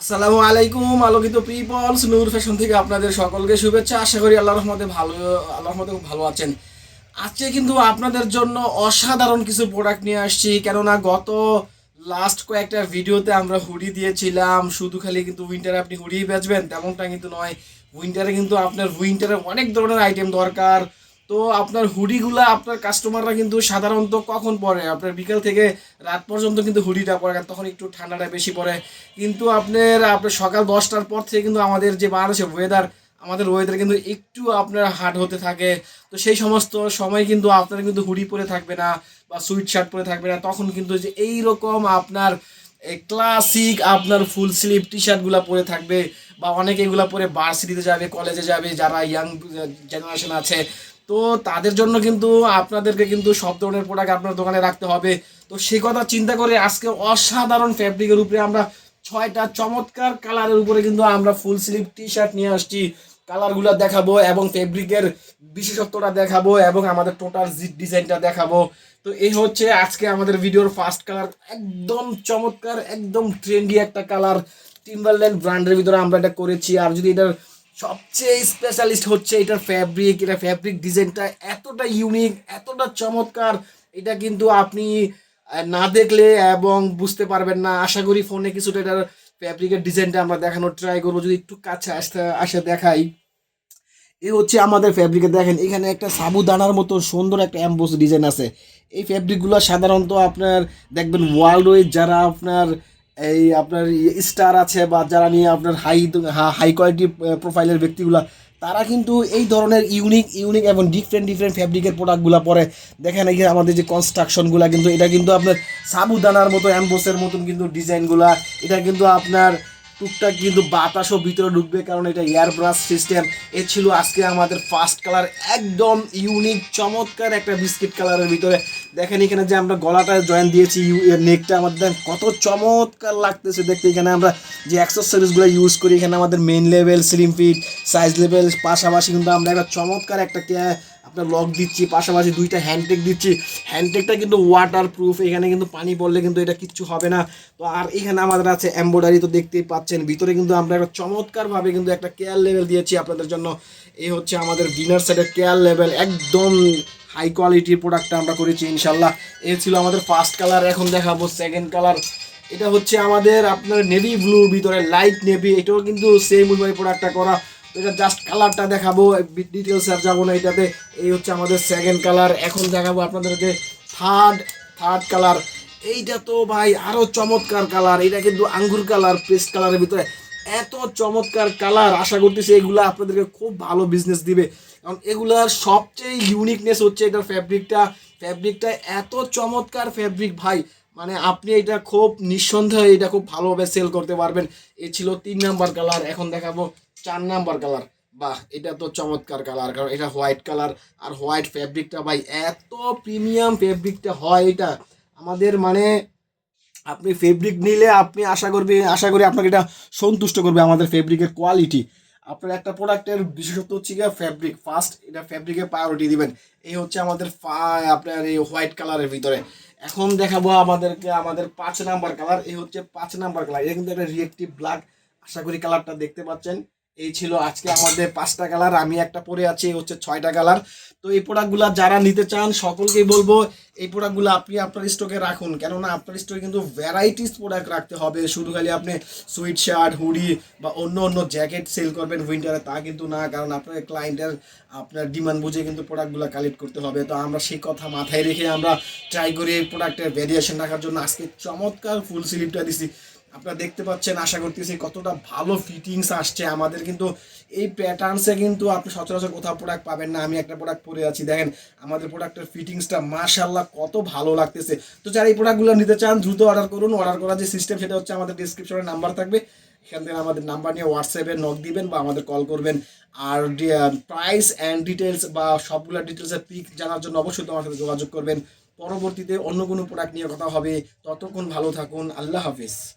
আসসালামু আলাইকুম, আলোকিত পিপলস, নূর ফ্যাশন থেকে আপনাদের সকলকে শুভেচ্ছা। আশা করি আল্লাহ রহমতে ভালো আল্লাহ রহমতে খুব ভালো আছেন। আজকে কিন্তু আপনাদের জন্য অসাধারণ কিছু প্রোডাক্ট নিয়ে আসছি। কেননা গত লাস্ট কয়েকটা ভিডিওতে আমরা হুডি দিয়েছিলাম। শুধু খালি কিন্তু উইন্টারে আপনি হুডি বেচবেন, তেমনটা কিন্তু নয়। উইন্টারে কিন্তু আপনার উইন্টারে অনেক ধরনের আইটেম দরকার। তো আপনার হুডিগুলা আপনার কাস্টমাররা কিন্তু সাধারণত কখন পরে? আপনার বিকেল থেকে রাত পর্যন্ত কিন্তু হুডিটা পরে তখন একটু ঠান্ডাটা বেশি পড়ে। কিন্তু আপনার আপনার সকাল দশটার পর থেকে কিন্তু আমাদের যে বাংলাদেশের ওয়েদার আমাদের ওয়েদার কিন্তু একটু আপনার হার্ড হতে থাকে। তো সেই সমস্ত সময় কিন্তু আপনার কিন্তু হুডি পরে থাকবে না বা সুইট শার্ট পরে থাকবে না। তখন কিন্তু যে এই রকম আপনার ক্লাসিক আপনার ফুল স্লিভ টি শার্টগুলো পরে থাকবে বা অনেকে এগুলো পরে ভার্সিটিতে যাবে কলেজে যাবে, যারা ইয়াং জেনারেশন আছে তো তাদের জন্য কিন্তু আপনাদেরকে কিন্তু সব ধরনের প্রোডাক্ট আপনার দোকানে রাখতে হবে। তো সেই কথা চিন্তা করে আজকে অসাধারণ ফ্যাব্রিকের উপরে আমরা ছয়টা চমৎকার কালারের উপরে কিন্তু আমরা ফুল স্লিভ টি শার্ট নিয়ে আসছি। কালারগুলো দেখাবো এবং ফেব্রিকের বিশেষত্বটা দেখাবো এবং আমাদের টোটাল ডিজাইনটা দেখাবো। তো এই হচ্ছে আজকে আমাদের ভিডিওর ফার্স্ট কালার একদম চমৎকার, একদম ট্রেন্ডি একটা কালার টিম্বারল্যান্ড ব্র্যান্ডের ভিতরে আমরা এটা করেছি। আর যদি এটার সবচেয়ে স্পেশালিস্ট হচ্ছে এটার ফ্যাব্রিক এটা ফ্যাব্রিক ডিজাইনটা এতটা ইউনিক এতটা চমৎকার। এটা কিন্তু আপনি না দেখলে এবং বুঝতে পারবেন না। আশা করি ফোনে কিছুটা এটার ফ্যাব্রিকের ডিজাইনটা আমরা দেখানোর ট্রাই করব। যদি একটু কাছে আসতে, আসে দেখাই। এই হচ্ছে আমাদের ফ্যাব্রিকে দেখেন, এখানে একটা সাবুদানার মতো সুন্দর একটা অ্যাম্বোস ডিজাইন আছে। এই ফ্যাব্রিকগুলো সাধারণত আপনার, দেখবেন ওয়ার্ল্ড ওয়াইড যারা আপনার এই আপনার স্টার আছে বা যারা নিয়ে আপনার হাই হাই কোয়ালিটি প্রোফাইলের ব্যক্তিগুলা, তারা কিন্তু এই ধরনের ইউনিক ইউনিক এবং ডিফারেন্ট ডিফারেন্ট ফ্যাব্রিকের প্রোডাক্টগুলো পরে দেখেন এই আমাদের যে কনস্ট্রাকশনগুলো কিন্তু, এটা কিন্তু আপনার সাবুদানার মতো অ্যাম্বোসের মতন কিন্তু ডিজাইনগুলা এটা কিন্তু আপনার টুকটাক কিন্তু বাতাসও ভিতরে ঢুকবে, কারণ এটা এয়ার ব্রাশ সিস্টেম। এ ছিল আজকে আমাদের ফার্স্ট কালার একদম ইউনিক চমৎকার একটা বিস্কিট কালারের ভিতরে। দেখেন এখানে যে আমরা গলাটা জয়েন দিয়েছি নেকটা আমাদের কত চমৎকার লাগতেছে দেখতে। এখানে আমরা যে অ্যাক্সেসরিজগুলো ইউজ করি, এখানে আমাদের main level slim fit size level পাশাপাশি কিন্তু আমরা একটা চমৎকার একটা আপনার লক দিচ্ছি, পাশাপাশি দুইটা হ্যান্ডটেক দিচ্ছি। হ্যান্ডটেকটা কিন্তু ওয়াটার প্রুফ এখানে কিন্তু পানি পড়লে কিন্তু এটা কিচ্ছু হবে না। তো আর এখানে আমাদের আছে এম্ব্রয়ডারি তো দেখতেই পাচ্ছেন। ভিতরে কিন্তু আমরা একটা চমৎকারভাবে কিন্তু একটা কেয়ার লেভেল দিয়েছি আপনাদের জন্য। এই হচ্ছে আমাদের ডিনার সেটের কেয়ার লেভেল একদম হাই কোয়ালিটির প্রোডাক্টটা আমরা করেছি, ইনশাল্লাহ। এ ছিল আমাদের ফার্স্ট কালার এখন দেখাবো সেকেন্ড কালার এটা হচ্ছে আমাদের আপনার নেভি ব্লু ভিতরে লাইট নেভি এটাও কিন্তু সেম ওইভাবে প্রোডাক্টটা করা। এটা জাস্ট কালারটা দেখাবো ডিটেলস আর যাব না এটাতে। এই হচ্ছে আমাদের সেকেন্ড কালার এখন দেখাবো আপনাদেরকে থার্ড থার্ড কালার এইটা তো ভাই আরও চমৎকার কালার এটা কিন্তু আঙ্গুর কালার পেস্ট কালারের ভিতরে। এত চমৎকার কালার আশা করতেছি এগুলা আপনাদেরকে খুব ভালো বিজনেস দিবে। কারণ এগুলার সবচেয়ে ইউনিকনেস হচ্ছে এটার ফ্যাব্রিকটা ফ্যাব্রিকটা এত চমৎকার ফ্যাব্রিক ভাই। মানে আপনি এটা খুব নিঃসন্দেহে এটা খুব ভালোভাবে সেল করতে পারবেন। এ ছিল তিন নাম্বার কালার এখন দেখাবো চার নাম্বার কালার বাহ, এটা তো চমৎকার কালার কারণ এটা হোয়াইট কালার আর হোয়াইট ফ্যাব্রিকটা ভাই, এত প্রিমিয়াম ফ্যাব্রিকটা হয় এটা। আমাদের মানে আপনি ফেব্রিক নিলে আপনি আশা করবে, আশা করি আপনাকে এটা সন্তুষ্ট করবে আমাদের ফেব্রিকের কোয়ালিটি আপনার একটা প্রোডাক্টের বিশেষত্ব হচ্ছে গিয়ে ফ্যাব্রিক ফার্স্ট এটা ফ্যাব্রিকে প্রায়োরিটি দিবেন। এই হচ্ছে আমাদের আপনার এই হোয়াইট কালারের ভিতরে। এখন দেখাবো আমাদেরকে আমাদের পাঁচ নাম্বার কালার এই হচ্ছে পাঁচ নাম্বার কালার এটা কিন্তু একটা রিয়েক্টিভ ব্ল্যাক আশা করি কালারটা দেখতে পাচ্ছেন। এই ছিল আজকে আমাদের পাঁচটা কালার, আমি একটা পরে আছি হচ্ছে ছয়টা কালার। তো এই প্রোডাক্টগুলো যারা নিতে চান, সকলকেই বলব, এই প্রোডাক্টগুলো আপনি আপনার স্টকে রাখুন। কেননা আপনার স্টকে কিন্তু ভ্যারাইটিস প্রোডাক্ট রাখতে হবে। শুধু খালি আপনি সুইট শার্ট হুডি বা অন্য অন্য জ্যাকেট সেল করবেন উইন্টারে তা কিন্তু না। কারণ আপনার ক্লায়েন্টের আপনার ডিমান্ড বুঝে কিন্তু প্রোডাক্টগুলো কালেক্ট করতে হবে। তো আমরা সেই কথা মাথায় রেখে আমরা ট্রাই করি এই প্রোডাক্টের ভ্যারিয়েশন রাখার জন্য। আজকে চমৎকার ফুল স্লিপটা দিছি। আপনারা দেখতে পাচ্ছেন, আশা করতেছি কতটা ভালো ফিটিংস আসছে আমাদের। কিন্তু এই প্যাটার্নসে কিন্তু আপনি সচরাচর কোথাও প্রোডাক্ট পাবেন না। আমি একটা প্রোডাক্ট পরে আছি। দেখেন, আমাদের প্রোডাক্টের ফিটিংসটা মাশাল্লাহ কত ভালো লাগতেছে। তো যারা এই প্রোডাক্টগুলো নিতে চান, দ্রুত অর্ডার করুন। অর্ডার করার যে সিস্টেম সেটা হচ্ছে আমাদের ডিসক্রিপশনে নাম্বার থাকবে। এখান থেকে আমাদের নাম্বার নিয়ে হোয়াটসঅ্যাপে নক দিবেন বা আমাদের কল করবেন। আর প্রাইস অ্যান্ড ডিটেলস বা সবগুলো ডিটেলসের পিক জানার জন্য অবশ্যই তোমার সাথে যোগাযোগ করবেন। পরবর্তীতে অন্য কোনো প্রোডাক্ট নিয়ে কথা হবে। ততক্ষণ ভালো থাকুন। আল্লাহ হাফিজ।